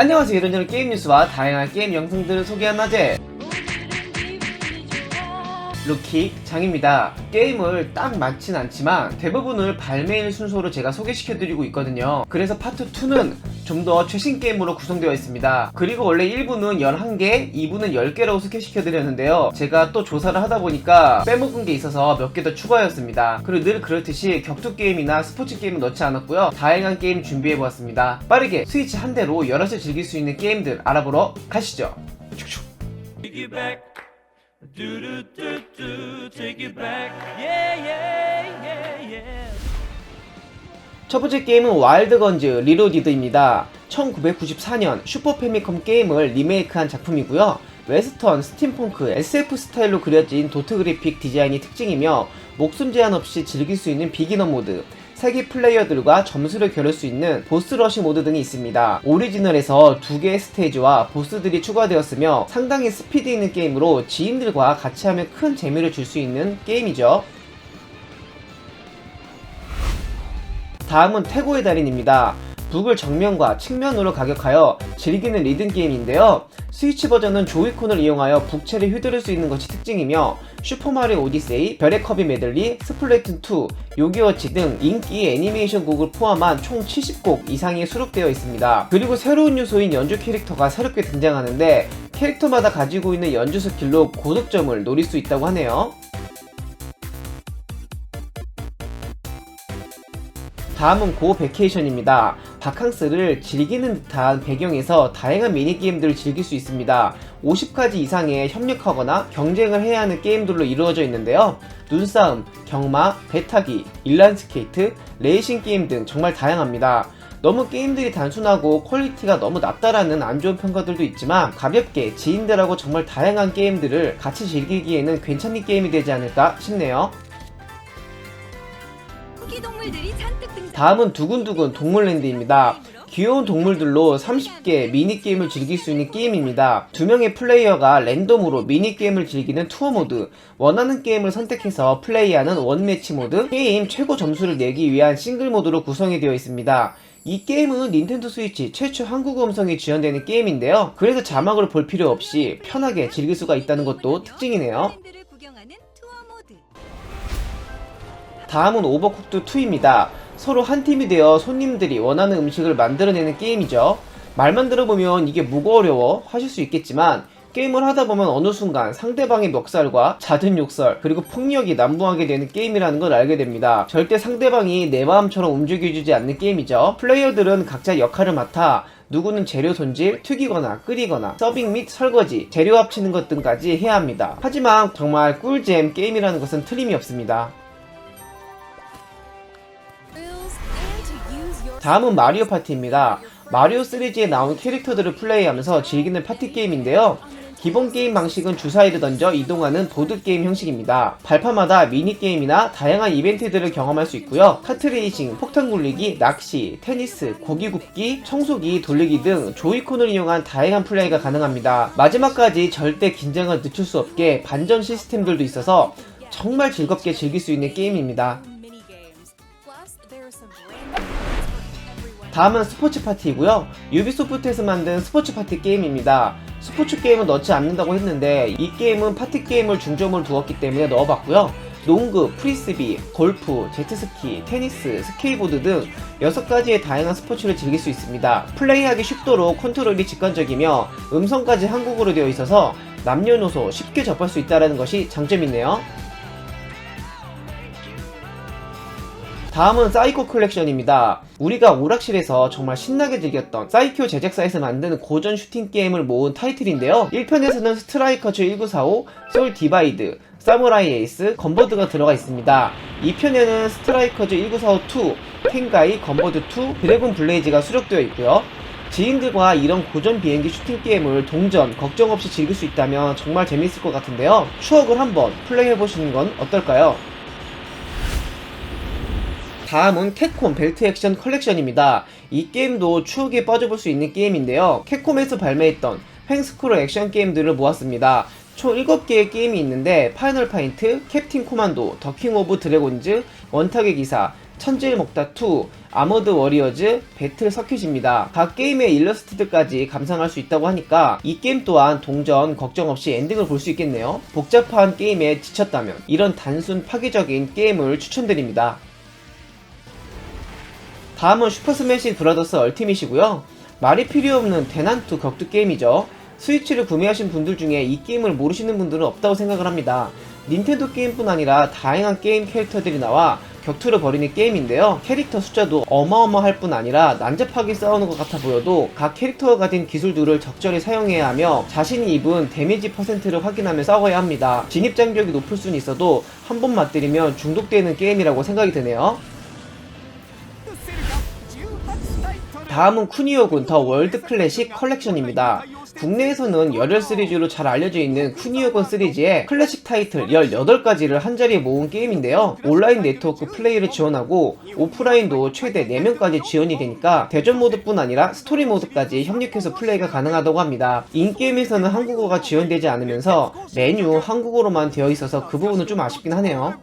안녕하세요. 이런저런 게임 뉴스와 다양한 게임 영상들을 소개한 낮에 루키 장입니다. 게임을 딱 맞진 않지만 대부분을 발매일 순서로 제가 소개시켜드리고 있거든요. 그래서 파트 2는 좀 더 최신 게임으로 구성되어 있습니다. 그리고 원래 1부는 11개, 2부는 10개라고 소개시켜드렸는데요. 제가 또 조사를 하다 보니까 빼먹은 게 있어서 몇 개 더 추가였습니다. 그리고 늘 그렇듯이 격투 게임이나 스포츠 게임은 넣지 않았고요. 다양한 게임 준비해보았습니다. 빠르게 스위치 한 대로 여럿이 즐길 수 있는 게임들 알아보러 가시죠. It back. Do do do do. Take it back. Yeah yeah yeah yeah. 첫 번째 게임은 와일드건즈 리로디드입니다. 1994년 슈퍼 패미컴 게임을 리메이크한 작품이고요. 웨스턴, 스팀펑크, SF 스타일로 그려진 도트 그래픽 디자인이 특징이며 목숨 제한 없이 즐길 수 있는 비기너 모드, 세계 플레이어들과 점수를 겨룰 수 있는 보스 러시 모드 등이 있습니다. 오리지널에서 두 개의 스테이지와 보스들이 추가되었으며 상당히 스피드 있는 게임으로 지인들과 같이 하면 큰 재미를 줄 수 있는 게임이죠. 다음은 태고의 달인입니다. 북을 정면과 측면으로 가격하여 즐기는 리듬 게임인데요. 스위치 버전은 조이콘을 이용하여 북체를 휘두를 수 있는 것이 특징이며 슈퍼마리오 오디세이, 별의 커비 메들리, 스플래툰 2, 요기워치 등 인기 애니메이션 곡을 포함한 총 70곡 이상이 수록되어 있습니다. 그리고 새로운 요소인 연주 캐릭터가 새롭게 등장하는데 캐릭터마다 가지고 있는 연주 스킬로 고득점을 노릴 수 있다고 하네요. 다음은 고 베케이션입니다. 바캉스를 즐기는 듯한 배경에서 다양한 미니게임들을 즐길 수 있습니다. 50가지 이상의 협력하거나 경쟁을 해야 하는 게임들로 이루어져 있는데요. 눈싸움, 경마, 배타기, 인란스케이트, 레이싱 게임 등 정말 다양합니다. 너무 게임들이 단순하고 퀄리티가 너무 낮다라는 안 좋은 평가들도 있지만 가볍게 지인들하고 정말 다양한 게임들을 같이 즐기기에는 괜찮은 게임이 되지 않을까 싶네요. 토끼 동물들이 잔뜩. 다음은 두근두근 동물랜드입니다. 귀여운 동물들로 30개 미니게임을 즐길 수 있는 게임입니다. 두 명의 플레이어가 랜덤으로 미니게임을 즐기는 투어 모드, 원하는 게임을 선택해서 플레이하는 원매치 모드, 게임 최고 점수를 내기 위한 싱글 모드로 구성이 되어 있습니다. 이 게임은 닌텐도 스위치 최초 한국어 음성이 지원되는 게임인데요. 그래서 자막을 볼 필요 없이 편하게 즐길 수가 있다는 것도 특징이네요. 다음은 오버쿡드 2입니다. 서로 한 팀이 되어 손님들이 원하는 음식을 만들어내는 게임이죠. 말만 들어보면 이게 무거 어려워 하실 수 있겠지만 게임을 하다 보면 어느 순간 상대방의 멱살과 잦은 욕설 그리고 폭력이 난무하게 되는 게임이라는 걸 알게 됩니다. 절대 상대방이 내 마음처럼 움직여주지 않는 게임이죠. 플레이어들은 각자 역할을 맡아 누구는 재료 손질, 튀기거나 끓이거나 서빙 및 설거지, 재료 합치는 것 등까지 해야 합니다. 하지만 정말 꿀잼 게임이라는 것은 틀림이 없습니다. 다음은 마리오 파티입니다. 마리오 시리즈에 나온 캐릭터들을 플레이하면서 즐기는 파티 게임인데요. 기본 게임 방식은 주사위를 던져 이동하는 보드게임 형식입니다. 발판마다 미니게임이나 다양한 이벤트들을 경험할 수 있고요. 카트레이싱, 폭탄 굴리기, 낚시, 테니스, 고기 굽기, 청소기, 돌리기 등 조이콘을 이용한 다양한 플레이가 가능합니다. 마지막까지 절대 긴장을 늦출 수 없게 반전 시스템들도 있어서 정말 즐겁게 즐길 수 있는 게임입니다. 다음은 스포츠 파티이고요. 유비소프트에서 만든 스포츠 파티 게임입니다. 스포츠 게임은 넣지 않는다고 했는데 이 게임은 파티 게임을 중점을 두었기 때문에 넣어봤고요. 농구, 프리스비, 골프, 제트스키, 테니스, 스케이보드 등 6가지의 다양한 스포츠를 즐길 수 있습니다. 플레이하기 쉽도록 컨트롤이 직관적이며 음성까지 한국어로 되어 있어서 남녀노소 쉽게 접할 수 있다는 것이 장점이네요. 다음은 사이코 컬렉션입니다. 우리가 오락실에서 정말 신나게 즐겼던 사이코 제작사에서 만든 고전 슈팅 게임을 모은 타이틀인데요. 1편에서는 스트라이커즈 1945, 소울 디바이드, 사무라이 에이스, 건버드가 들어가 있습니다. 2편에는 스트라이커즈 1945 2, 텐가이, 건버드 2, 드래곤 블레이즈가 수록되어 있고요. 지인들과 이런 고전 비행기 슈팅 게임을 동전, 걱정 없이 즐길 수 있다면 정말 재밌을 것 같은데요. 추억을 한번 플레이해보시는 건 어떨까요? 다음은 캡콤 벨트 액션 컬렉션입니다. 이 게임도 추억에 빠져볼 수 있는 게임인데요. 캡콤에서 발매했던 횡스크롤 액션 게임들을 모았습니다. 총 7개의 게임이 있는데 파이널 파인트, 캡틴 코만도, 더킹 오브 드래곤즈, 원탁의 기사, 천지를 먹다 2, 아머드 워리어즈, 배틀 서킷입니다. 각 게임의 일러스트들까지 감상할 수 있다고 하니까 이 게임 또한 동전 걱정 없이 엔딩을 볼 수 있겠네요. 복잡한 게임에 지쳤다면 이런 단순 파괴적인 게임을 추천드립니다. 다음은 슈퍼 스매시 브라더스 얼티밋이고요. 말이 필요 없는 대난투 격투 게임이죠. 스위치를 구매하신 분들 중에 이 게임을 모르시는 분들은 없다고 생각을 합니다. 닌텐도 게임뿐 아니라 다양한 게임 캐릭터들이 나와 격투를 벌이는 게임인데요. 캐릭터 숫자도 어마어마할 뿐 아니라 난잡하게 싸우는 것 같아 보여도 각 캐릭터가 가진 기술들을 적절히 사용해야 하며 자신이 입은 데미지 퍼센트를 확인하며 싸워야 합니다. 진입 장벽이 높을 수는 있어도 한 번 맞들이면 중독되는 게임이라고 생각이 드네요. 다음은 쿠니오군 더 월드 클래식 컬렉션입니다. 국내에서는 열혈 시리즈로 잘 알려져 있는 쿠니오군 시리즈의 클래식 타이틀 18가지를 한자리에 모은 게임인데요. 온라인 네트워크 플레이를 지원하고 오프라인도 최대 4명까지 지원이 되니까 대전 모드뿐 아니라 스토리 모드까지 협력해서 플레이가 가능하다고 합니다. 인게임에서는 한국어가 지원되지 않으면서 메뉴 한국어로만 되어 있어서 그 부분은 좀 아쉽긴 하네요.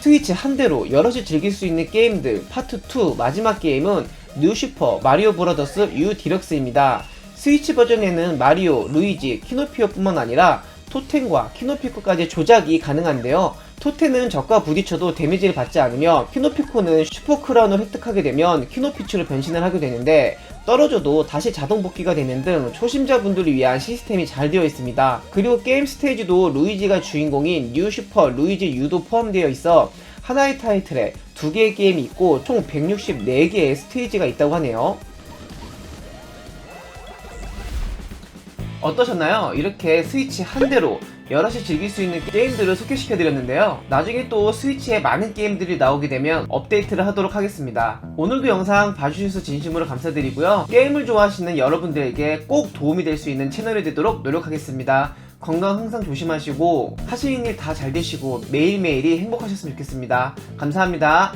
스위치 한 대로 여럿이 즐길 수 있는 게임들 파트 2 마지막 게임은 뉴 슈퍼 마리오 브라더스 U 디럭스입니다. 스위치 버전에는 마리오, 루이지, 키노피오뿐만 아니라 토텐과 키노피코까지 조작이 가능한데요. 토텐은 적과 부딪혀도 데미지를 받지 않으며 키노피코는 슈퍼 크라운을 획득하게 되면 키노피추로 변신을 하게 되는데 떨어져도 다시 자동 복귀가 되는 등 초심자분들을 위한 시스템이 잘 되어 있습니다. 그리고 게임 스테이지도 루이지가 주인공인 뉴 슈퍼 루이지 U도 포함되어 있어 하나의 타이틀에 두 개의 게임이 있고 총 164개의 스테이지가 있다고 하네요. 어떠셨나요? 이렇게 스위치 한 대로 여럿이 즐길 수 있는 게임들을 소개시켜드렸는데요. 나중에 또 스위치에 많은 게임들이 나오게 되면 업데이트를 하도록 하겠습니다. 오늘도 영상 봐주셔서 진심으로 감사드리고요. 게임을 좋아하시는 여러분들에게 꼭 도움이 될 수 있는 채널이 되도록 노력하겠습니다. 건강 항상 조심하시고 하시는 일 다 잘 되시고 매일매일이 행복하셨으면 좋겠습니다. 감사합니다.